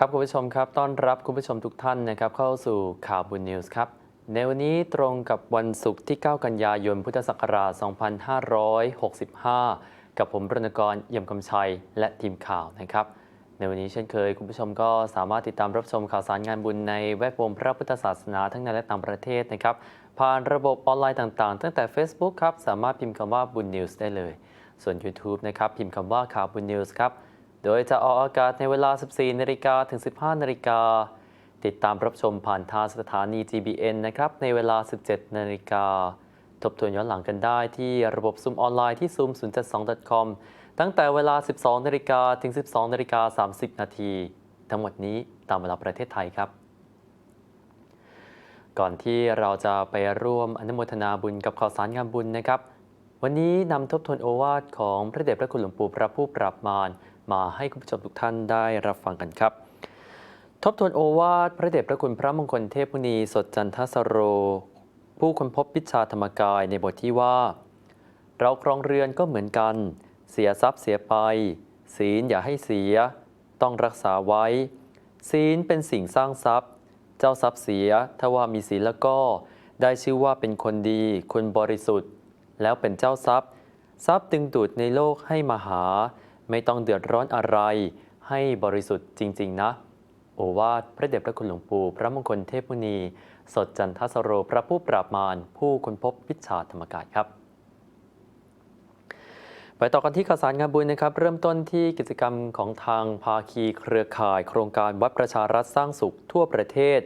ครับคุณผู้ชมครับ ต้อนรับคุณผู้ชมทุกท่านนะครับเข้าสู่ข่าวบุญนิวส์ครับ ในวันนี้ตรงกับวันศุกร์ที่ 9 กันยายน พุทธศักราช 2565 กับผมรณกรเยี่ยมคำชัยและทีมข่าวนะครับ ในวันนี้เช่นเคย คุณผู้ชมก็สามารถติดตามรับชมข่าวสารงานบุญในแวดวงพระพุทธศาสนาทั้งในและต่างประเทศนะครับ ผ่านระบบออนไลน์ต่างๆ ตั้งแต่ Facebook ครับสามารถพิมพ์คำว่าบุญนิวส์ได้เลย ส่วน YouTube นะครับพิมพ์คำว่าข่าวบุญนิวส์ครับ โดยจะออกอากาศในเวลา 14นาฬิกาถึง 15นาฬิกา ติดตามรับชมผ่านทางสถานี GBN นะครับ ในเวลา 17นาฬิกา ทบทวนย้อนหลังกันได้ที่ระบบซูมออนไลน์ที่ zoom 0 7 2 com ตั้งแต่เวลา 12นาฬิกาถึง 12นาฬิกา30 นาที ทั้งหมดนี้ตามเวลาประเทศไทยครับ ก่อนที่เราจะไปร่วมอนุโมทนาบุญกับข่าวสารงานบุญนะครับ วันนี้นำทบทวนโอวาทของพระเดชพระคุณหลวงปู่พระผู้ปราบมาร มาให้คุณผู้ชมทุกท่านได้รับฟังกันครับ ทบทวนโอวาทพระเดชพระคุณพระมงคลเทพมุนีสดจันทสโร ผู้คนพบพิชชาธรรมกายในบทที่ว่า เราครองเรือนก็เหมือนกัน เสียทรัพย์เสียไป ศีลอย่าให้เสีย ต้องรักษาไว้ ศีลเป็นสิ่งสร้างทรัพย์ เจ้าทรัพย์เสียถ้าว่ามีศีลแล้วก็ได้ชื่อว่าเป็นคนดีคนบริสุทธิ์ แล้วเป็นเจ้าทรัพย์ ทรัพย์ดึงดูดในโลกให้มาหา ไม่ต้องเดือดร้อนอะไร ให้บริสุทธิ์จริง ๆ นะ โอวาทพระเดชพระคุณหลวงปู่พระมงคลเทพมุนี สดจันทสโรพระผู้ปราบมารผู้ค้นพบวิชาธรรมกายครับไปต่อกันที่ข่าวสารงานบุญนะครับ เริ่มต้นที่กิจกรรมของทางภาคีเครือข่าย โครงการวัดประชารัฐสร้างสุขทั่วประเทศ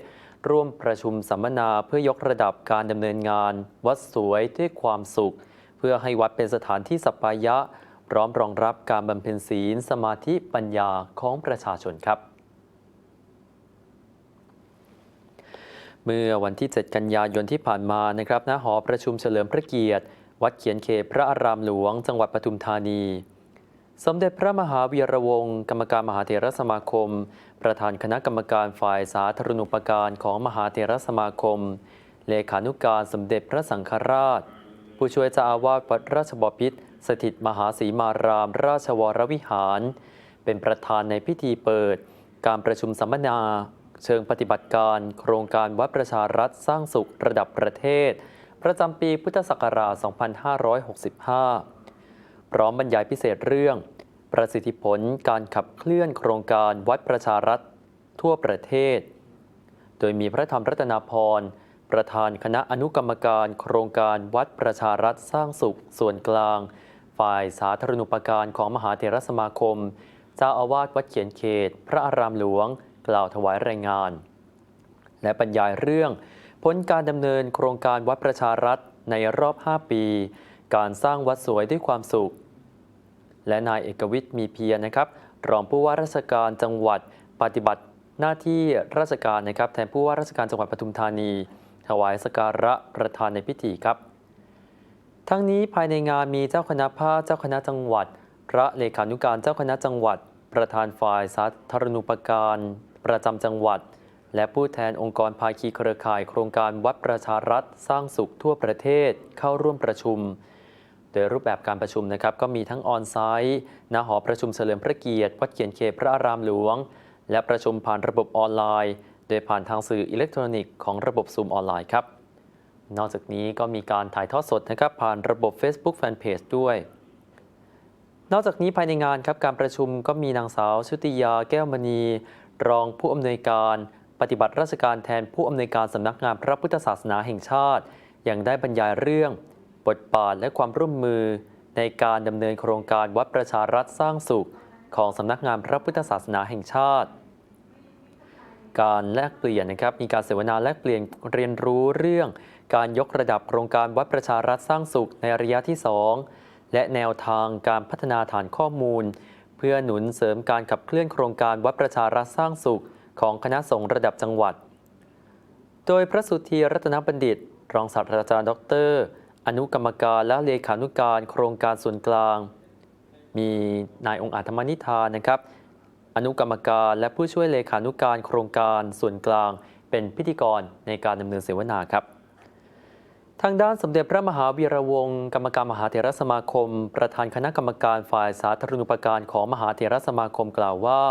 ร่วมประชุมสัมมนาเพื่อยกระดับการดำเนินงาน วัดสวยด้วยความสุข เพื่อให้วัดเป็นสถานที่สัปปายะ พร้อมรองรับการบำเพ็ญศีลสมาธิปัญญาของประชาชนครับ เมื่อวันที่ 7 กันยายนที่ผ่านมานะครับณหอประชุมเฉลิมพระเกียรติ วัดเขียนเขตพระอารามหลวง จังหวัดปทุมธานี สมเด็จพระมหาวีระวงศ์กรรมการมหาเถรสมาคม ประธานคณะกรรมการฝ่ายสาธารณูปการของมหาเถรสมาคม เลขานุการสมเด็จพระสังฆราช ผู้ช่วยเจ้าอาวาสวัดราชบพิตร สถิตมหาศรีมารามราชวรวิหาร เป็นประธานในพิธีเปิด การประชุมสัมมนา เชิงปฏิบัติการ โครงการวัดประชารัฐสร้างสุขระดับประเทศ ประจำปีพุทธศักราช 2565 พร้อมบรรยายพิเศษเรื่อง ประสิทธิผลการขับเคลื่อนโครงการวัดประชารัฐทั่วประเทศ โดยมีพระธรรมรัตนาพรประธานคณะอนุกรรมการโครงการวัดประชารัฐสร้างสุขส่วนกลาง ฝ่ายสาธารณูปการของมหาเถรสมาคม เจ้าอาวาสวัดเขียนเขต พระอารามหลวง กล่าวถวายรายงาน และบรรยายเรื่อง ผลการดำเนินโครงการวัดประชารัฐในรอบ 5 ปี การสร้างวัดสวยด้วยความสุข และนายเอกวิทย์มีเพียรนะครับ รองผู้ว่าราชการจังหวัดปฏิบัติหน้าที่ราชการนะครับ แทนผู้ว่าราชการจังหวัดปทุมธานี ถวายสกการะประธานในพิธีครับ ทั้งนี้ภายในงานมีเจ้าคณะภาคเจ้าคณะจังหวัด พระเลขานุการเจ้าคณะจังหวัด ประธานฝ่ายสาธารณูปการ ประจำจังหวัด และผู้แทนองค์กรภาคีเครือข่ายโครงการวัดประชารัฐสร้างสุขทั่วประเทศเข้าร่วมประชุม โดยรูปแบบการประชุมนะครับก็มีทั้งออนไซต์ณหอประชุมเฉลิมพระเกียรติวัดเขียนเขตพระอารามหลวง และประชุมผ่านระบบออนไลน์ โดยผ่านทางสื่ออิเล็กทรอนิกส์ของระบบซูมออนไลน์ครับ นอกจากนี้ก็มีการถ่ายทอดสดนะครับผ่านระบบ Facebook Fanpage ด้วย นอกจากนี้ภายในงานครับการประชุมก็มีนางสาวชุติยาแก้วมณี รองผู้อำนวยการปฏิบัติราชการแทนผู้อำนวยการสำนักงานพระพุทธศาสนาแห่งชาติ ยังได้บรรยายเรื่อง บทบาทและความร่วมมือ ในการดำเนินโครงการวัดประชารัฐสร้างสุข ของสำนักงานพระพุทธศาสนาแห่งชาติ การแลกเปลี่ยนนะครับมีการเสวนาแลกเปลี่ยนเรียนรู้เรื่อง การยกระดับโครงการวัดประชารัฐสร้างสุขในระยะที่ 2 และแนวทางการพัฒนาฐานข้อมูล เพื่อหนุนเสริมการขับเคลื่อนโครงการวัดประชารัฐสร้างสุขของคณะสงฆ์ระดับจังหวัด โดยพระสุธีรัตนบัณฑิต รองศาสตราจารย์ดร อนุกรรมการและเลขานุการโครงการส่วนกลาง มีนายองค์อาจธรรมนิธานนะครับ อนุกรรมการและผู้ช่วยเลขานุการโครงการส่วนกลาง เป็นพิธีกรในการดำเนินเสวนาครับ ทางด้านสมเด็จพระมหาวีระวงศ์กรรมการมหาเถรสมาคม ประธานคณะกรรมการฝ่ายสาธารณูปการของมหาเถรสมาคมกล่าวว่า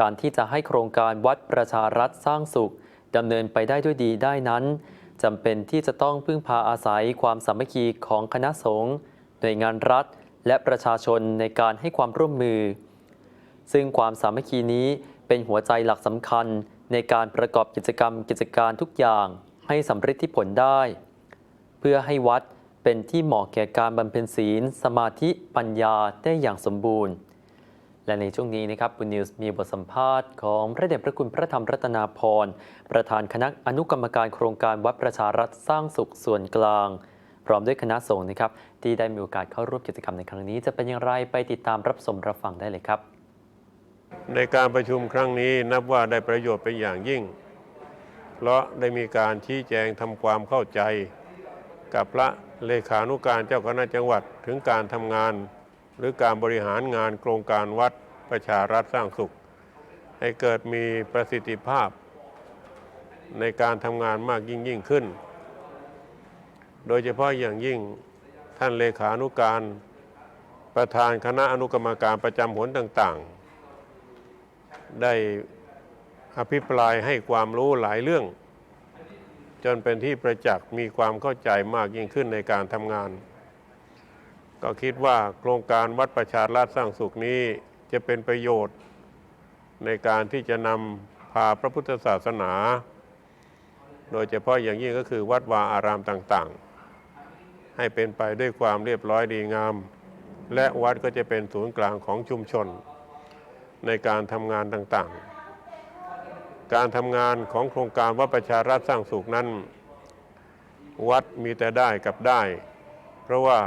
การที่จะให้โครงการวัดประชารัฐสร้างสุขดำเนินไปได้ด้วยดีได้นั้นจำเป็นที่จะต้องพึ่งพาอาศัยความสามัคคีของคณะสงฆ์หน่วยงานรัฐ และประชาชนในการให้ความร่วมมือ ซึ่งความสามัคคีนี้เป็นหัวใจหลักสำคัญในการประกอบกิจกรรมกิจการทุกอย่าง ให้สำเร็จที่ผลได้ เพื่อให้วัดเป็นที่เหมาะแก่การบำเพ็ญศีล สมาธิปัญญาได้อย่างสมบูรณ์ และในช่วงนี้นะครับบุญนิวส์มีบทสัมภาษณ์ของพระเดชพระคุณพระธรรมรัตนาพรประธานคณะอนุกรรมการโครงการวัดประชารัฐสร้างสุขส่วนกลาง พร้อมด้วยคณะสงฆ์นะครับ ที่ได้มีโอกาสเข้าร่วมกิจกรรมในครั้งนี้ จะเป็นอย่างไรไปติดตามรับชมรับฟังได้เลยครับ ในการประชุมครั้งนี้นับว่าได้ประโยชน์เป็นอย่างยิ่ง เพราะได้มีการชี้แจงทำความเข้าใจ กับพระเลขานุการเจ้าคณะจังหวัดถึงการทำงาน หรือการบริหารงานโครงการวัดประชารัฐสร้างสุข ให้เกิดมีประสิทธิภาพ ในการทำงานมากยิ่งยิ่งขึ้น โดยเฉพาะอย่างยิ่งท่านเลขานุการประธานคณะอนุกรรมการประจำหนต่าง ๆ ได้ อภิปรายให้ความรู้หลายเรื่อง จนเป็นที่ประจักษ์มีความเข้าใจมากยิ่งขึ้นในการทำงาน ก็คิดว่าโครงการวัดประชาราชสร้างสุขนี้จะเป็นประโยชน์ ในการที่จะนำพาพระพุทธศาสนา โดยเฉพาะอย่างยิ่งก็คือวัดวาอารามต่างๆ ให้เป็นไปด้วยความเรียบร้อยดีงาม และวัดก็จะเป็นศูนย์กลางของชุมชน ในการทำงานต่างๆ การทำงานของโครงการวัดประชารัฐสร้างสุขนั้น วัดมีแต่ได้กับได้ เพราะว่า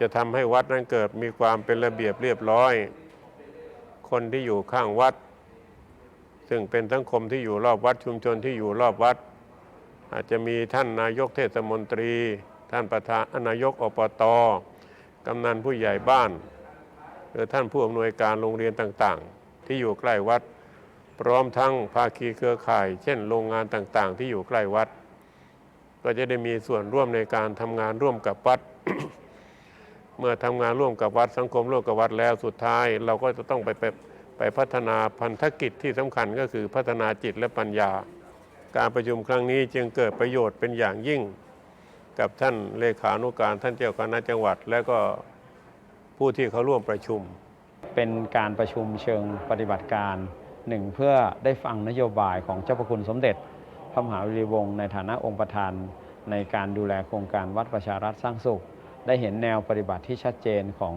จะทำให้วัดนั้นเกิดมีความเป็นระเบียบเรียบร้อย คนที่อยู่ข้างวัด ซึ่งเป็นสังคมที่อยู่รอบวัดชุมชนที่อยู่รอบวัด อาจจะมีท่านนายกเทศมนตรี ท่านประธานนายกอบตกำนันผู้ใหญ่บ้าน หรือท่านผู้อำนวยการโรงเรียนต่างๆ ที่อยู่ใกล้วัด พร้อมทั้งภาคีเครือข่าย เช่นโรงงานต่างๆ ที่อยู่ใกล้วัด ก็จะได้มีส่วนร่วมในการทำงานร่วมกับวัด เมื่อทำงานร่วมกับวัดสังคมร่วมกับวัดแล้วสุดท้าย เราก็จะต้องไปไปไปพัฒนาพันธกิจที่สำคัญก็คือพัฒนาจิตและปัญญา การประชุมครั้งนี้จึงเกิดประโยชน์เป็นอย่างยิ่ง กับท่านเลขานุการท่านเจ้าคณะจังหวัด และก็ผู้ที่เขาร่วมประชุม เป็นการประชุมเชิงปฏิบัติการ หนึ่งเพื่อได้ฟังนโยบายของเจ้าพระคุณสมเด็จ พระมหาวิริวงศ์ในฐานะองค์ประธาน ในการดูแลโครงการวัดประชารัฐสร้างสุข ได้เห็นแนวปฏิบัติที่ชัดเจนของ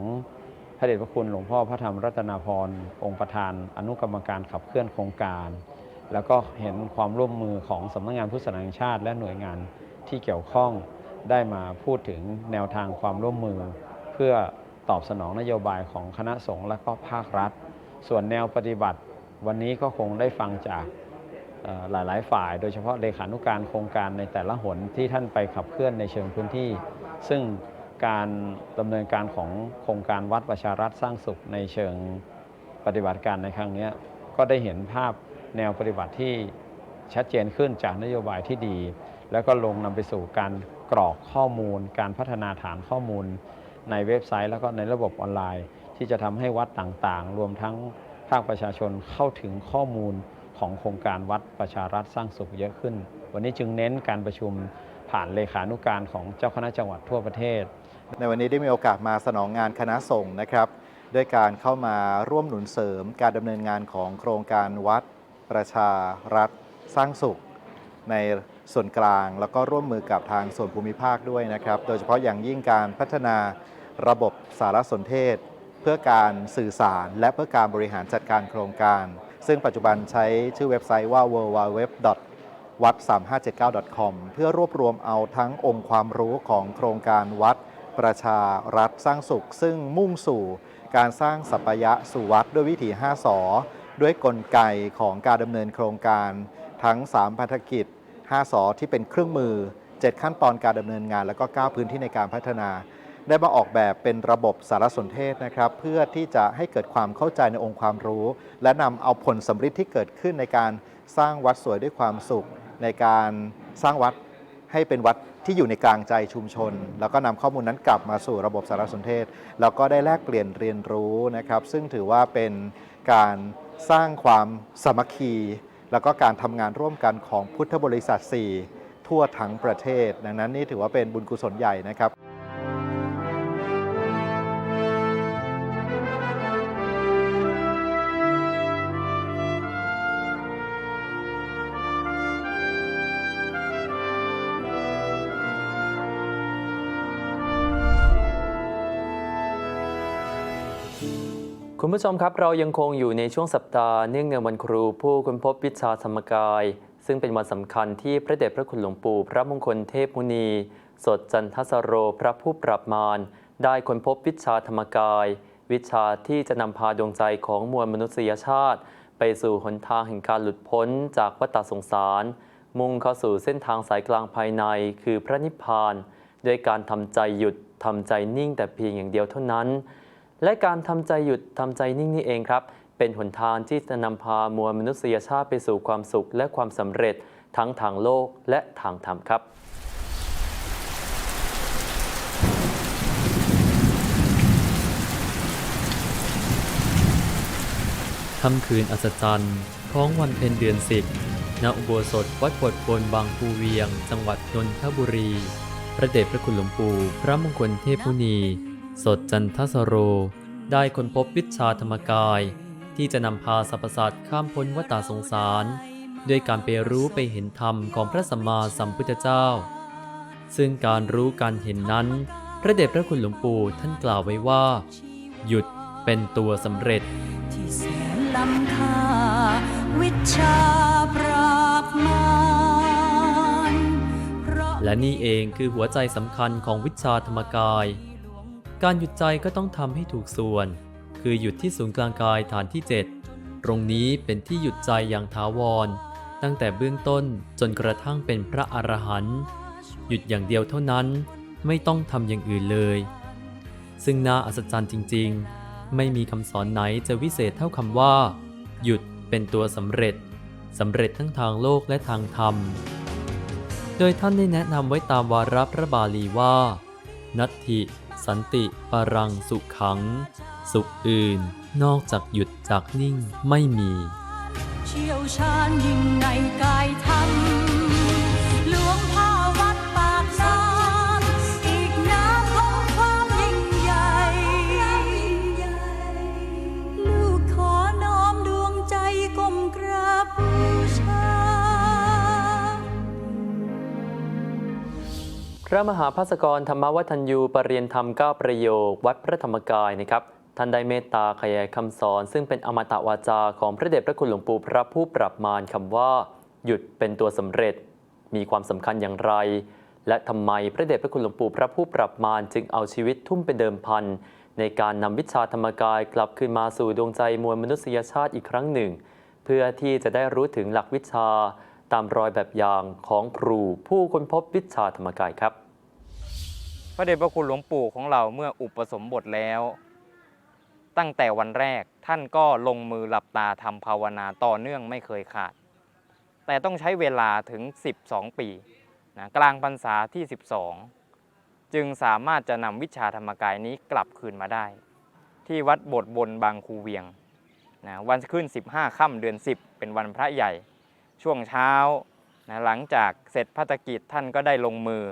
พระเดชพระคุณหลวงพ่อพระธรรมรัตนาพรองค์ประธาน อนุกรรมการขับเคลื่อนโครงการ แล้วก็เห็นความร่วมมือของสำนักงานพุทธศาสนาแห่งชาติ และหน่วยงานที่เกี่ยวข้องได้มาพูดถึงแนวทางความร่วมมือ เพื่อตอบสนองนโยบายของคณะสงฆ์และก็ภาครัฐ ส่วนแนวปฏิบัติ วันนี้ก็คงได้ฟังจากเอ่อหลายๆ ฝ่าย โดยเฉพาะเลขานุการโครงการในแต่ละหนที่ท่านไปขับเคลื่อนในเชิงพื้นที่ ซึ่งการดำเนินการของโครงการวัดประชารัฐสร้างสุขในเชิงปฏิบัติการในครั้งนี้ก็ได้เห็นภาพแนวปฏิบัติที่ชัดเจนขึ้นจากนโยบายที่ดี แล้วก็ลงนำไปสู่การกรอกข้อมูล การพัฒนาฐานข้อมูล ในเว็บไซต์ แล้วก็ในระบบออนไลน์ ที่จะทำให้วัดต่างๆ รวมทั้ง ภาคประชาชนเข้าถึงข้อมูลของโครงการวัดประชารัฐสร้างสุขเยอะขึ้น วันนี้จึงเน้นการประชุมผ่านเลขานุการของเจ้าคณะจังหวัดทั่วประเทศ ในวันนี้ได้มีโอกาสมาสนองงานคณะสงฆ์นะครับด้วยการเข้ามาร่วมหนุนเสริมการดำเนินงานของโครงการวัด ประชารัฐ สร้างสุข ในส่วนกลาง แล้วก็ร่วมมือกับทางส่วนภูมิภาคด้วยนะครับ โดยเฉพาะอย่างยิ่งการพัฒนาระบบสารสนเทศ พื่อการสื่อสาร และเพื่อการบริหารจัดการโครงการ ซึ่งปัจจุบันใช้ชื่อเว็บไซต์ว่า www. วัด 3579.com เพื่อรวบรวมเอาทั้งองค์ความรู้ของโครงการวัดประชารัฐสร้างสุข ซึ่งมุ่งสู่การสร้างสัปยะสู่วัดด้วยวิถี5สอด้วยกลไกของการดำเนินโครงการ ทั้ง 3 พันธกิจ 5สอที่เป็นเครื่องมือ 7 ขั้นตอนการดำเนินงาน แล้วก็ 9 พื้นที่ในการพัฒนา ได้มาออกแบบเป็นระบบสารสนเทศนะครับ เพื่อที่จะให้เกิดความเข้าใจในองค์ความรู้ และนำเอาผลสำฤทธิ์ที่เกิดขึ้นในการสร้างวัดสวยด้วยความสุข ในการสร้างวัดให้เป็นวัดที่อยู่ในกลางใจชุมชน แล้วก็นำข้อมูลนั้นกลับมาสู่ระบบสารสนเทศ แล้วก็ได้แลกเปลี่ยนเรียนรู้นะครับ ซึ่งถือว่าเป็นการสร้างความสามัคคี แล้วก็การทำงานร่วมกันของพุทธบริษัท 4 ทั่วทั้งประเทศ ดังนั้นนี่ถือว่าเป็นบุญกุศลใหญ่นะครับ คุณผู้ชมครับเรายังคงอยู่ในช่วงสัปดาห์เนื่องในวันครูผู้ค้นพบวิชาธรรมกาย ซึ่งเป็นวันสำคัญที่พระเดชพระคุณหลวงปู่พระมงคลเทพมุนี สดจันทสโรพระผู้ปรับมารได้ค้นพบวิชาธรรมกาย วิชาที่จะนำพาดวงใจของมวลมนุษยชาติ ไปสู่หนทางแห่งการหลุดพ้นจากวัฏสงสาร มุ่งเข้าสู่เส้นทางสายกลางภายในคือพระนิพพาน ด้วยการทำใจหยุดทำใจนิ่งแต่เพียงอย่างเดียวเท่านั้น และการทำใจหยุดทำใจนิ่งนี่เองครับ เป็นหนทางที่จะนำพามวลมนุษยชาติไปสู่ความสุขและความสำเร็จทั้งทางโลกและทางธรรมครับค่ำคืนอัศจรรย์ของวันเพ็ญเดือนสิบณอุโบสถวัดปวดบนบางปูเวียง จังหวัดนนทบุรี พระเดชพระคุณหลวงปู่พระมงคลเทพมุนี สดจันทสโร ได้ค้นพบวิชาธรรมกาย ที่จะนำพาสรรพสัตว์ข้ามพ้นวัฏสงสาร ด้วยการไปรู้ไปเห็นธรรมของพระสัมมาสัมพุทธเจ้า ซึ่งการรู้การเห็นนั้น พระเดชพระคุณหลวงปู่ท่านกล่าวไว้ว่า หยุดเป็นตัวสำเร็จที่แสนล้ำค่าวิชาปราบมารเพราะและนี่เองคือหัวใจสำคัญของวิชาธรรมกาย การหยุดใจก็ต้องทำให้ถูกส่วน คือหยุดที่ศูนย์กลางกายฐานที่ 7 ตรงนี้เป็นที่หยุดใจอย่างถาวร ตั้งแต่เบื้องต้นจนกระทั่งเป็นพระอรหันต์หยุดอย่างเดียวเท่านั้นไม่ต้องทำอย่างอื่นเลย ซึ่งน่าอัศจรรย์จริง ๆ ไม่มีคำสอนไหนจะวิเศษเท่าคำว่า หยุดเป็นตัวสำเร็จสำเร็จทั้งทางโลกและทางธรรม โดยท่านได้แนะนำไว้ตามวาระพระบาลีว่า นัตถิ สันติปรังสุขัง สุขอื่น นอกจากหยุดจากนิ่งไม่มี เชี่ยวชาญยิ่งในกายธรรม พระมหาภัสกรธรรมวัฒนยูปรริยนธรรม9ประโยค วัดพระธรรมกายนะครับท่านได้เมตตาขยายคำสอน ซึ่งเป็นอมตะวาจาของพระเดชพระคุณหลวงปู่พระผู้ปรับมารคำว่า หยุดเป็นตัวสำเร็จ มีความสำคัญอย่างไร และทำไมพระเดชพระคุณหลวงปู่พระผู้ปรับมารจึงเอาชีวิตทุ่มเป็นเดิมพันในการนำวิชาธรรมกายกลับคืนมาสู่ดวงใจมวลมนุษยชาติอีกครั้งหนึ่ง เพื่อที่จะได้รู้ถึงหลักวิชา ตามรอยแบบอย่างของครูผู้ค้นพบวิชาธรรมกายครับ พระเดชพระคุณหลวงปู่ของเราเมื่ออุปสมบทแล้ว ตั้งแต่วันแรกท่านก็ลงมือหลับตาทำภาวนาต่อเนื่องไม่เคยขาด แต่ต้องใช้เวลาถึง 12 ปีนะกลางพรรษาที่ 12 จึงสามารถจะนำวิชาธรรมกายนี้กลับคืนมาได้ ที่วัดโบทบนบางคูเวียงนะวันขึ้น 15 ค่ำเดือน 10 เป็นวันพระใหญ่ ช่วงเช้านะหลังจากเสร็จพัฒกิจท่านก็ได้ลงมือ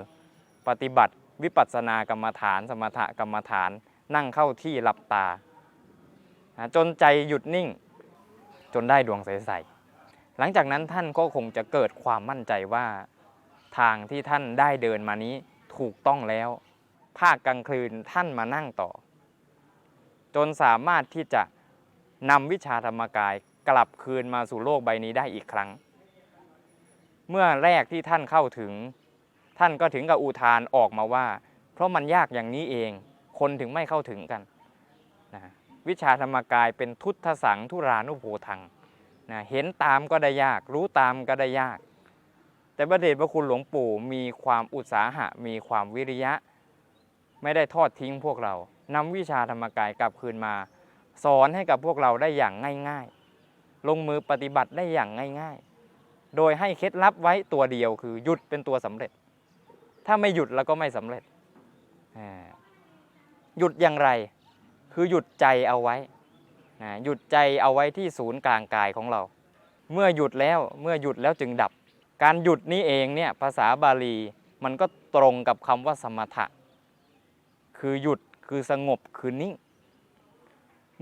ปฏิบัติวิปัสสนากรรมฐาน สมถกรรมฐานนั่งเข้าที่หลับตานะจนใจหยุดนิ่ง จนได้ดวงใสๆหลังจากนั้นท่านก็คงจะเกิดความมั่นใจว่าทางที่ท่านได้เดินมานี้ถูกต้องแล้ว ภาคกลางคืนท่านมานั่งต่อ จนสามารถที่จะนำวิชาธรรมกายกลับคืนมาสู่โลกใบนี้ได้อีกครั้ง เมื่อแรกที่ท่านเข้าถึง ท่านก็ถึงกับอุทานออกมาว่า เพราะมันยากอย่างนี้เอง คนถึงไม่เข้าถึงกันนะวิชาธรรมกายเป็นทุตทสังทุรานุโภทังนะเห็นตามก็ได้ยาก รู้ตามก็ได้ยาก แต่พระเดชพระคุณหลวงปู่มีความอุตสาหะ มีความวิริยะ ไม่ได้ทอดทิ้งพวกเรานำวิชาธรรมกายกลับคืนมา สอนให้กับพวกเราได้อย่างง่าย ๆ ลงมือปฏิบัติได้อย่างง่ายๆ โดยให้เคล็ดลับไว้ตัวเดียวคือหยุดเป็นตัวสำเร็จ ถ้าไม่หยุดแล้วก็ไม่สำเร็จ หยุดอย่างไร คือหยุดใจเอาไว้ หยุดใจเอาไว้ที่ศูนย์กลางกายของเรา เมื่อหยุดแล้วเมื่อหยุดแล้วจึงดับ การหยุดนี้เองเนี่ยภาษาบาลีมันก็ตรงกับคำว่าสมถะ คือหยุดคือสงบคือนิ่ง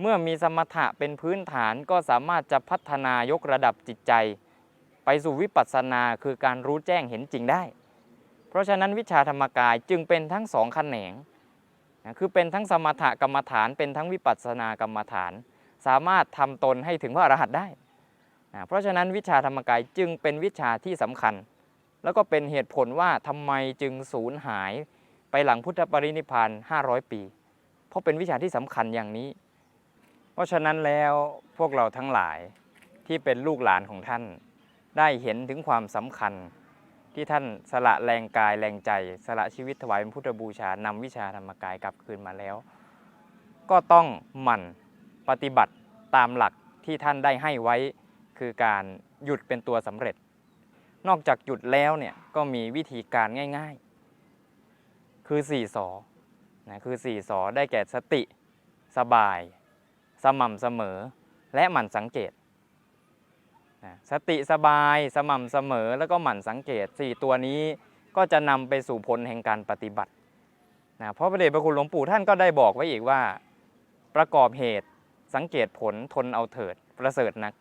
เมื่อมีสมถะเป็นพื้นฐานก็สามารถจะพัฒนายกระดับจิตใจ ไปสู่วิปัสสนาคือการรู้แจ้งเห็นจริงได้ เพราะฉะนั้นวิชาธรรมกายจึงเป็นทั้งสองแขนงคือเป็นทั้งสมถกรรมฐาน เป็นทั้งวิปัสสนากรรมฐาน สามารถทำตนให้ถึงพระอรหันต์ได้ เพราะฉะนั้นวิชาธรรมกายจึงเป็นวิชาที่สำคัญ แล้วก็เป็นเหตุผลว่าทำไมจึงสูญหายไปหลังพุทธปรินิพาน500 ปี เพราะเป็นวิชาที่สำคัญอย่างนี้ เพราะฉะนั้นแล้วพวกเราทั้งหลายที่เป็นลูกหลานของท่าน ได้เห็นถึงความสำคัญที่ท่านสละแรงกายแรงใจ สละชีวิตถวายเป็นพุทธบูชานำวิชาธรรมกายกลับคืนมาแล้ว ก็ต้องหมั่นปฏิบัติตามหลักที่ท่านได้ให้ไว้ คือการหยุดเป็นตัวสำเร็จ นอกจากหยุดแล้วเนี่ยก็มีวิธีการง่ายๆ คือ4สอนะคือ4สอได้แก่สติ สบาย สม่ำเสมอ และหมั่นสังเกต นะสติสบายสม่ำเสมอแล้วก็หมั่นสังเกต 4 ตัวนี้ก็จะนำไปสู่ผลแห่งการปฏิบัตินะเพราะพระเดชพระคุณหลวงปู่ท่านก็ได้บอกไว้อีกว่า ประกอบเหตุสังเกตผลทนเอาเถิดประเสริฐนัก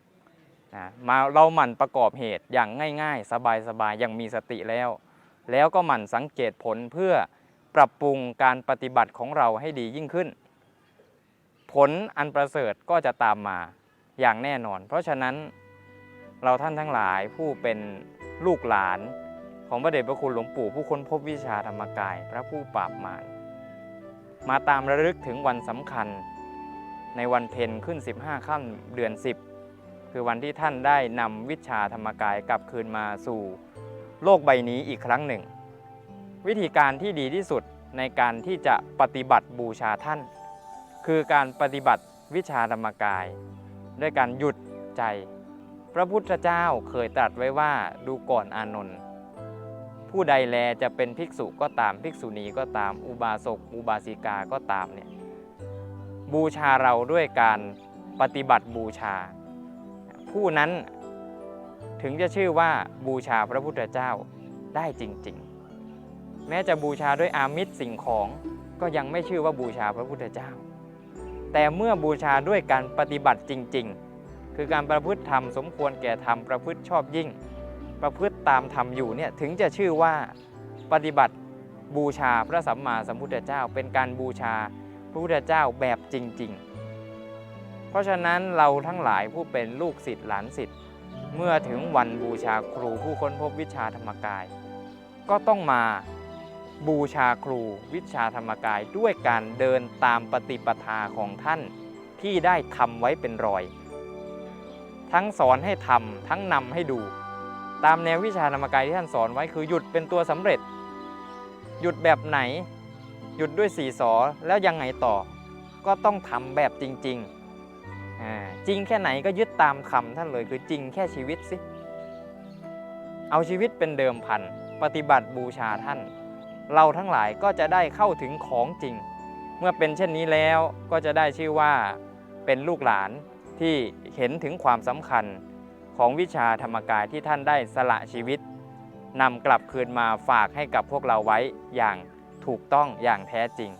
นะมาเราหมั่นประกอบเหตุอย่างง่าย ๆ สบายๆอย่างมีสติแล้ว แล้วก็หมั่นสังเกตผลเพื่อปรับปรุงการปฏิบัติของเราให้ดียิ่งขึ้น ผลอันประเสริฐก็จะตามมาอย่างแน่นอน เพราะฉะนั้น เราท่านทั้งหลายผู้เป็นลูกหลาน ของพระเดชพระคุณหลวงปู่ผู้ค้นพบวิชาธรรมกายพระผู้ปราบมารมาตามระลึกถึงวันสำคัญ ในวันเพ็ญขึ้น 15ค่ำเดือน 10 คือวันที่ท่านได้นำวิชาธรรมกายกลับคืนมาสู่ โลกใบนี้อีกครั้งหนึ่ง วิธีการที่ดีที่สุดในการที่จะปฏิบัติบูชาท่าน คือการปฏิบัติวิชาธรรมกาย ด้วยการหยุดใจ พระพุทธเจ้าเคยตรัสไว้ว่าดูก่อนอานนท์ผู้ใดแลจะเป็นภิกษุก็ตามภิกษุณีก็ตาม อุบาสกอุบาสิกาก็ตามเนี่ยบูชาเราด้วยการปฏิบัติบูชา ผู้นั้นถึงจะชื่อว่าบูชาพระพุทธเจ้าได้จริง ๆ แม้จะบูชาด้วยอามิตรสิ่งของก็ยังไม่ชื่อว่าบูชาพระพุทธเจ้า แต่เมื่อบูชาด้วยการปฏิบัติจริง ๆ คือการประพฤติธรรมสมควรแก่ธรรมประพฤติชอบยิ่ง ประพฤติตามธรรมอยู่เนี่ยถึงจะชื่อว่าปฏิบัติบูชาพระสัมมาสัมพุทธเจ้า เป็นการบูชาพระพุทธเจ้าแบบจริง ๆ เพราะฉะนั้นเราทั้งหลายผู้เป็นลูกศิษย์หลานศิษย์เมื่อถึงวันบูชาครูผู้ค้นพบวิชาธรรมกาย ก็ต้องมาบูชาครูวิชาธรรมกายด้วยการเดินตามปฏิปทาของท่านที่ได้ทำไว้เป็นรอย ทั้งสอนให้ทำทั้งนำให้ดู ตามแนววิชาธรรมกายที่ท่านสอนไว้คือหยุดเป็นตัวสำเร็จ หยุดแบบไหน หยุดด้วยสีสอแล้วยังไงต่อ ก็ต้องทำแบบจริงๆอ่าจริงแค่ไหนก็ยึดตามคำท่านเลยคือจริงแค่ชีวิตสิเอาชีวิตเป็นเดิมพันปฏิบัติบูชาท่าน เราทั้งหลายก็จะได้เข้าถึงของจริง เมื่อเป็นเช่นนี้แล้วก็จะได้ชื่อว่าเป็นลูกหลาน ที่เห็นถึงความสำคัญของวิชาธรรมกายที่ท่านได้สละชีวิตนำกลับคืนมาฝากให้กับพวกเราไว้อย่างถูกต้องอย่างแท้จริง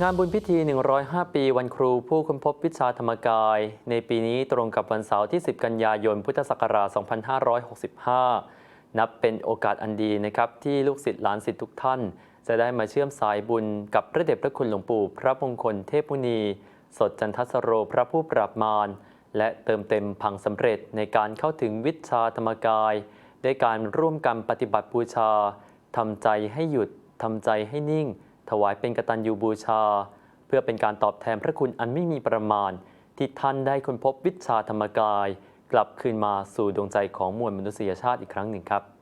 งานบุญพิธี 105 ปีวันครูผู้ค้นพบวิชาธรรมกาย ในปีนี้ตรงกับวันเสาร์ที่ 10 กันยายนพุทธศักราช 2565 นับเป็นโอกาสอันดีนะครับ ที่ลูกศิษย์หลานศิษย์ทุกท่าน จะได้มาเชื่อมสายบุญกับพระเดชพระคุณหลวงปู่ พระมงคลเทพมุนี สดจันทสโรพระผู้ปราบมาร และเติมเต็มพังสำเร็จในการเข้าถึงวิชาธรรมกาย ด้วยการร่วมกันปฏิบัติบูชาทำใจให้หยุดทำใจให้นิ่ง ถวายเป็นกตัญญูบูชา เพื่อเป็นการตอบแทนพระคุณอันไม่มีประมาณ ที่ท่านได้ค้นพบวิชาธรรมกาย กลับคืนมาสู่ดวงใจของมวลมนุษยชาติอีกครั้งหนึ่งครับ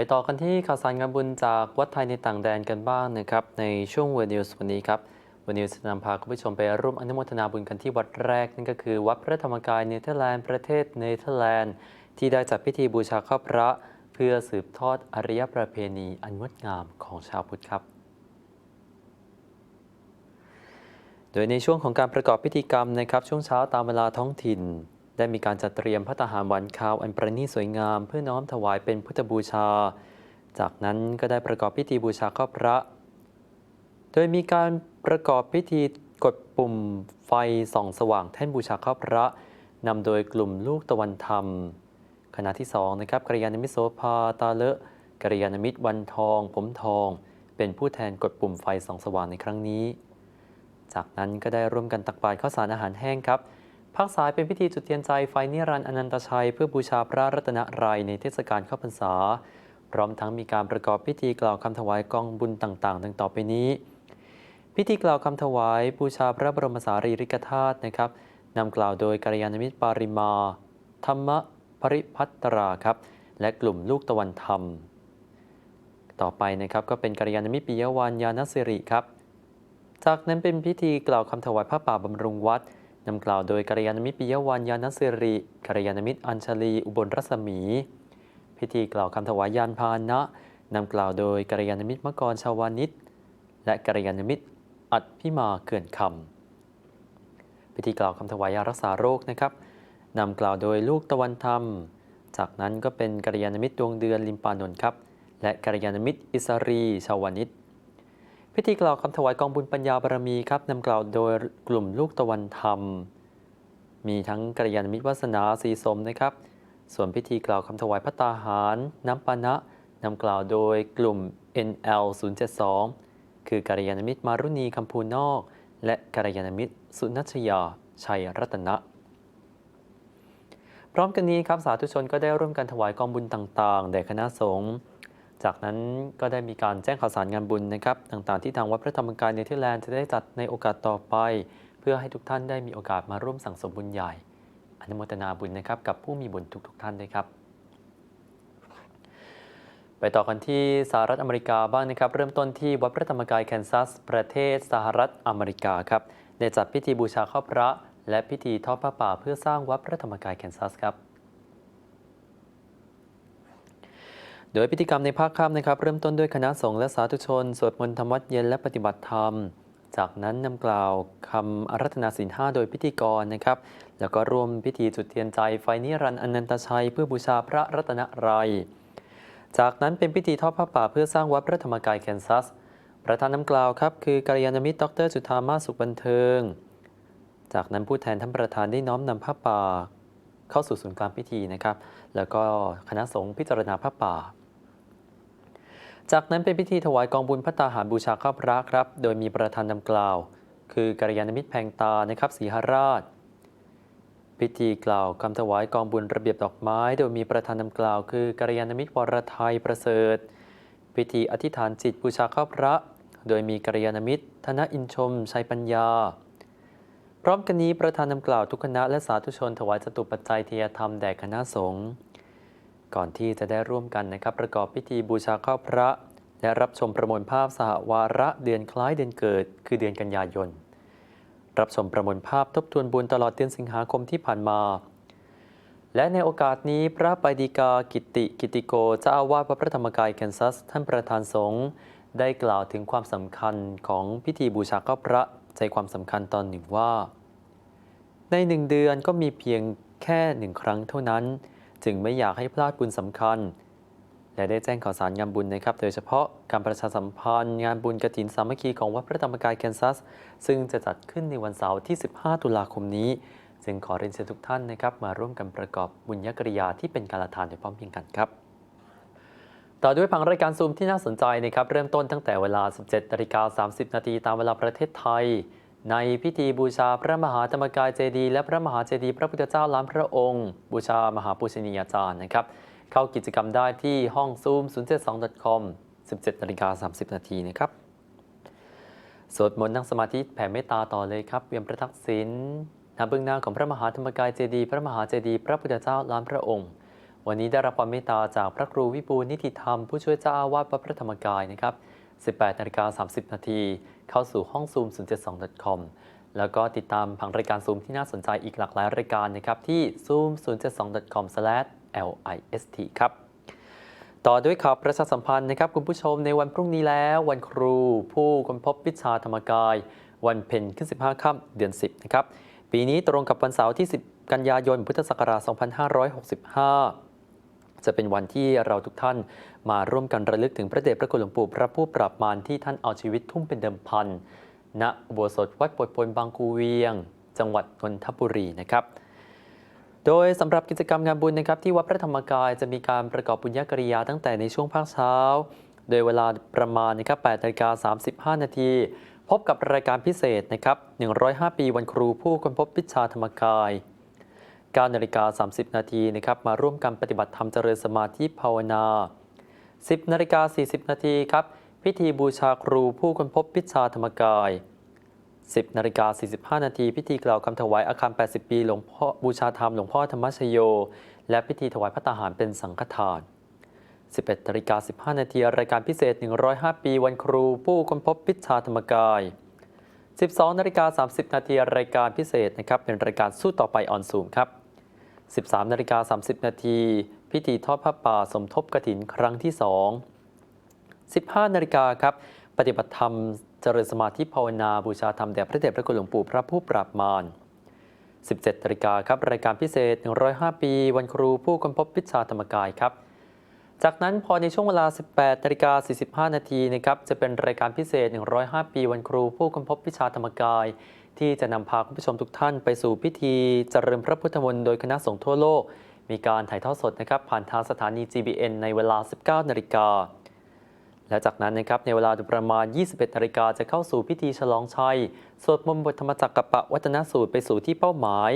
ไปต่อกันที่ข่าวสารงานบุญจากวัดไทยในต่างแดนกันบ้างนะครับในช่วงเวนิวส์วันนี้ครับเวนิวส์นำพาคุณผู้ชมไปร่วมอนุโมทนาบุญกันที่วัดแรกนั่นก็คือ วัดพระธรรมกายเนเธอร์แลนด์ประเทศเนเธอร์แลนด์ ที่ได้จัดพิธีบูชาข้าพระ เพื่อสืบทอดอารยประเพณีอันงดงามของชาวพุทธครับโดยในช่วงของการประกอบพิธีกรรมนะครับช่วงเช้าตามเวลาท้องถิ่น ได้มีการจัดเตรียมพระทหารหวานข้าวอันประณีตสวยงาม เพื่อน้อมถวายเป็นพุทธบูชา จากนั้นก็ได้ประกอบพิธีบูชาข้าพระ โดยมีการประกอบพิธีกดปุ่มไฟส่องสว่างแท่นบูชาข้าพระนำโดยกลุ่มลูกตะวันธรรมคณะที่2นะครับกัลยาณมิตรโสภาตาเลอะกัลยาณมิตรวันทอง ผมทอง เป็นผู้แทนกดปุ่มไฟส่องสว่างในครั้งนี้ จากนั้นก็ได้ร่วมกันตักบาตรข้าวสารอาหารแห้งครับ ภาคสายเป็นพิธีจุดเทียนใจไฟนิรันดร์อนันตชัย เพื่อบูชาพระรัตนรัยในเทศกาลเข้าพรรษา พร้อมทั้งมีการประกอบพิธีกล่าวคำถวายกองบุญต่างๆ ดังต่อไปนี้ พิธีกล่าวคำถวายบูชาพระบรมสารีริกธาตุนะครับนำกล่าวโดยกัลยาณมิตรปาริมา ธรรมปริพัตราครับ และกลุ่มลูกตะวันธรรม ต่อไปนะครับก็เป็นกัลยาณมิตรปิยวานยานสิริครับ จากนั้นเป็นพิธีกล่าวคำถวายผ้าป่าบำรุงวัด นำกล่าวโดยกัลยาณมิตรปิยวานยานสิริกัลยาณมิตรอัญชลี อุบลรัศมี พิธีกล่าวคำถวายยานพาหนะนำกล่าวโดยกัลยาณมิตรมกรชาวานิชและกัลยาณมิตรอัดพิมาเขื่อนคำพิธีกล่าวคำถวายยารักษาโรคนะครับนำกล่าวโดยลูกตะวันธรรม จากนั้นก็เป็นกัลยาณมิตรดวงเดือนลิมปานนท์ครับ และกัลยาณมิตรอิสรีชาวานิช พิธีกล่าวคำถวายกองบุญปัญญาบารมีครับนำกล่าวโดยกลุ่มลูกตะวันธรรม มีทั้งกัลยาณมิตรวัสนาสีสมนะครับ ส่วนพิธีกล่าวคำถวายพระตาหาร น้ำปานะนำกล่าวโดยกลุ่ม NL 072คือกัลยาณมิตรมารุณีคำพูนอก และกัลยาณมิตร สุนัชยา ชัยรัตนะ พร้อมกันนี้ครับสาธุชนก็ได้ร่วมกันถวายกองบุญต่าง ๆ แด่คณะสงฆ์ จากนั้นก็ได้มีการแจ้งข่าวสารงานบุญนะครับ ต่างๆที่ทางวัดพระธรรมกายเนเธอร์แลนด์จะได้จัดในโอกาสต่อไป เพื่อให้ทุกท่านได้มีโอกาสมาร่วมสั่งสมบุญใหญ่ อนุโมทนาบุญนะครับกับผู้มีบุญทุกๆ ท่านด้วยครับ ไปต่อกันที่สหรัฐอเมริกาบ้างนะครับ เริ่มต้นที่วัดพระธรรมกายแคนซัส ประเทศสหรัฐอเมริกาครับได้จัดพิธีบูชาข้าพระ และพิธีทอดผ้าป่าเพื่อสร้างวัดพระธรรมกายแคนซัสครับ โดยพิธีกรรมในภาคค่ำนะครับ เริ่มต้นด้วยคณะสงฆ์และสาธุชน สวดมนต์ทำวัดเย็นและปฏิบัติธรรม จากนั้นนำกล่าวคำอารัธนาศีลห้าโดยพิธีกรนะครับ แล้วก็ร่วมพิธีจุดเทียนใจไฟนิรันดร์อนันตชัย เพื่อบูชาพระรัตนตรัย จากนั้นเป็นพิธีทอดผ้าป่าเพื่อสร้างวัดพระธรรมกายแคนซัส ประธานนำกล่าวครับคือกัลยาณมิตรดรจุธามาสสุขบันเทิง จากนั้นผู้แทนท่านประธานได้น้อมนำผ้าป่า เข้าสู่ศูนย์กลางพิธีนะครับ แล้วก็คณะสงฆ์พิจารณาผ้าป่า จากนั้นเป็นพิธีถวายกองบุญพระตาหารบูชาข้าพระครับ โดยมีประธานนำกล่าว คือกัลยาณมิตรแพงตานะครับศรีหราช พิธีกล่าวคำถวายกองบุญระเบียบดอกไม้ โดยมีประธานนำกล่าว คือกัลยาณมิตรวรไทยประเสริฐ พิธีอธิษฐานจิตบูชาข้าพระ โดยมีกัลยาณมิตร ธนอินชมชัยปัญญา พร้อมกันนี้ประธานนำกล่าวทุกคณะและสาธุชนถวายจตุปัจจัยเทียธรรมแด่คณะสงฆ์ ก่อนที่จะได้ร่วมกันนะครับประกอบพิธีบูชาข้าวพระ และรับชมประมวลภาพสหวาระเดือนคล้ายเดือนเกิด คือเดือนกันยายน รับชมประมวลภาพทบทวนบุญตลอดเดือนสิงหาคมที่ผ่านมา และในโอกาสนี้พระปาดิกากิติกิติโกเจ้าอาวาสวัดพระธรรมกายแคนซัส ท่านประธานสงฆ์ได้กล่าวถึงความสำคัญของพิธีบูชาข้าวพระใจความสำคัญตอนหนึ่งว่า ในหนึ่งเดือนก็มีเพียงแค่หนึ่งครั้งเท่านั้น จึงไม่อยากให้พลาดบุญสำคัญ และได้แจ้งข่าวสารงานบุญนะครับ โดยเฉพาะการประชาสัมพันธ์งานบุญกฐินสามัคคีของวัดพระธรรมกายแคนซัส ซึ่งจะจัดขึ้นในวันเสาร์ที่ 15 ตุลาคมนี้ จึงขอเรียนเชิญทุกท่านนะครับ มาร่วมกันประกอบบุญญกริยาที่เป็นการละทานโดยพร้อมเพรียงกันครับต่อด้วยผังรายการซูมที่น่าสนใจนะครับ เริ่มต้นตั้งแต่เวลา 17นาฬิกา30 นาทีตามเวลาประเทศไทย ในพิธีบูชาพระมหาธรรมกายเจดีย์และพระมหาเจดีย์พระพุทธเจ้าล้านพระองค์ บูชามหาปูชนียาจารย์นะครับ เข้ากิจกรรมได้ที่ห้องซูม 072.com 17นาฬิกา30 นาทีนะครับสวดมนต์นั่งสมาธิแผ่เมตตาต่อเลยครับเวียมประทักษิณณเบื้องหน้าของพระมหาธรรมกายเจดีย์พระมหาเจดีย์พระพุทธเจ้าล้านพระองค์ วันนี้ได้รับความเมตตาจากพระครูวิบูลนิติธรรม ผู้ช่วยเจ้าอาวาสวัดพระธรรมกายนะครับ 18นาฬิกา30 นาที เข้าสู่ห้องซูม 072.com แล้วก็ติดตามผังรายการซูมที่น่าสนใจอีกหลากหลายรายการนะครับที่ zoom 072.com/list ครับ ต่อด้วยข่าวประชาสัมพันธ์นะครับคุณผู้ชมในวันพรุ่งนี้แล้ว วันครูผู้ค้นพบวิชาธรรมกาย วันเพ็ญขึ้น 15 ค่ำเดือน 10 นะครับ ปีนี้ตรงกับวันเสาร์ที่ 10 กันยายน พุทธศักราช 2565 จะเป็นวันที่เราทุกท่านมาร่วมกันระลึกถึงพระเดชพระคุณหลวงปู่พระผู้ปราบมารที่ท่านเอาชีวิตทุ่มเป็นเดิมพันณอุโบสถวัดปวดปนบางคูเวียง จังหวัดนนทบุรีนะครับ โดยสำหรับกิจกรรมงานบุญนะครับที่วัดพระธรรมกายจะมีการประกอบบุญญกริยาตั้งแต่ในช่วงภาคเช้า โดยเวลาประมาณนะครับ8นาฬิกา35 นาที พบกับรายการพิเศษนะครับ 105 ปีวันครูผู้ค้นพบวิชาธรรมกาย 9นาฬิกา30 นาทีนะครับมาร่วมกันปฏิบัติธรรมเจริญสมาธิภาวนา 10นาฬิกา40 นาทีครับพิธีบูชาครูผู้ค้นพบวิชาธรรมกาย 10นาฬิกา45 นาทีพิธีกล่าวคำถวายอาคาร 80 ปีหลวงพ่อบูชาธรรมหลวงพ่อธรรมชโย และพิธีถวายพระตาหารเป็นสังฆทาน 11นาฬิกา15 นาทีรายการพิเศษ 105 ปีวันครูผู้ค้นพบวิชาธรรมกาย 12นาฬิกา30 นาทีรายการพิเศษนะครับเป็นรายการสู้ต่อไปออนซูมครับ 13นาฬิกา30 นาทีพิธีทอดผ้าป่าสมทบกฐินครั้งที่ 2 15นาฬิกาครับปฏิบัติธรรมเจริญสมาธิภาวนาบูชาธรรมแด่พระเดชพระคุณหลวงปู่พระผู้ปราบมาร 17นาฬิกาครับรายการพิเศษ 105 ปี วันครูผู้ค้นพบวิชาธรรมกายครับ จากนั้นพอในช่วงเวลา 18นาฬิกา45 นาทีนะครับจะเป็นรายการพิเศษ 105 ปีวันครูผู้ค้นพบวิชาธรรมกาย ที่จะนำพาคุณผู้ชมทุกท่านไปสู่พิธีเจริญพระพุทธมนต์โดยคณะสงฆ์ทั่วโลก มีการถ่ายทอดสดนะครับผ่านทางสถานี GBN ในเวลา 19 นาฬิกา และจากนั้นนะครับในเวลาประมาณ 21นาฬิกาจะเข้าสู่พิธีฉลองชัย สวดมนต์บทธรรมจักรกปะวัฒนสูตรไปสู่ที่เป้าหมาย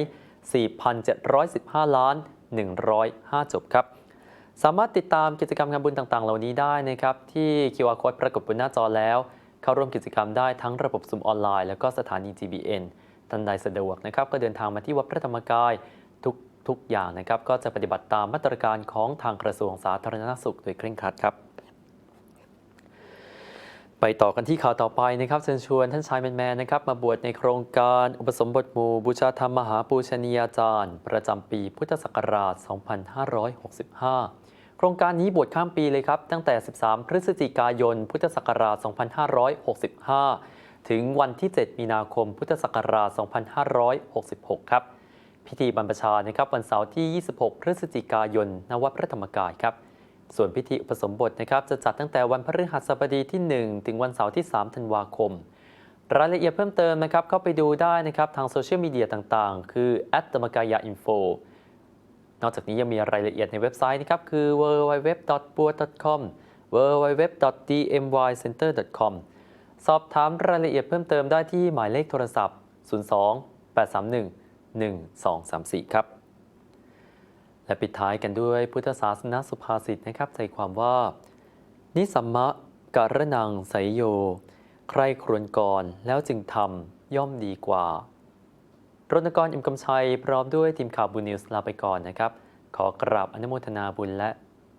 4,715 ล้าน 105 จบครับ สามารถติดตามกิจกรรมงานบุญต่าง ๆ เหล่านี้ได้นะครับ ที่ QR Code ปรากฏบนหน้าจอแล้ว เข้าร่วมกิจกรรมได้ทั้งระบบซุมออนไลน์ แล้วก็สถานี GBN ท่านใดสะดวกนะครับ ก็เดินทางมาที่วัดพระธรรมกายทุกทุกอย่างนะครับ ก็จะปฏิบัติตามมาตรการของทางกระทรวงสาธารณสุขโดยเคร่งครัดครับ ไปต่อกันที่ข่าวต่อไปนะครับเชิญชวนท่านชายแมนแมนนะครับมาบวชในโครงการอุปสมบทหมู่บูชาธรรมมหาปูชนียาจารย์ ประจำปีพุทธศักราช 2565 ครงการนี้บวชข้ามปีเลยครับ ตั้งแต่ 13 พฤศจิกายน พุทธศักราช 2565 ถึงวันที่ 7 มีนาคม พุทธศักราช 2566 ครับ พิธีบรรพชานะครับวันเสาร์ที่ 26 พฤศจิกายน ณ วัดพระธรรมกายครับ ส่วนพิธีอุปสมบทนะครับจะจัดตั้งแต่วันพฤหัสบดีที่ 1 ถึงวันเสาร์ที่ 3 ธันวาคม รายละเอียดเพิ่มเติมนะครับเข้าไปดูได้นะครับทางโซเชียลมีเดียต่างๆ คือธรรมกายาอิ นอกจากนี้ยังมีรายละเอียดในเว็บไซต์นะครับ คือ www.bua.com www.dmycenter.com สอบถามรายละเอียดเพิ่มเติมได้ที่หมายเลขโทรศัพท์ 02 831 1234 ครับ และปิดท้ายกันด้วยพุทธศาสนาสุภาษิตนะครับ ใจความว่า นิสัมมะการะนังไสยโย ใครครวญก่อนแล้วจึงทำย่อมดีกว่า รณกรอิมกำชัย พร้อมด้วยทีมข่าวบูนิวส์ลาไปก่อนนะครับ ขอกราบอนุโมทนาบุญและ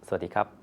สวัสดีครับ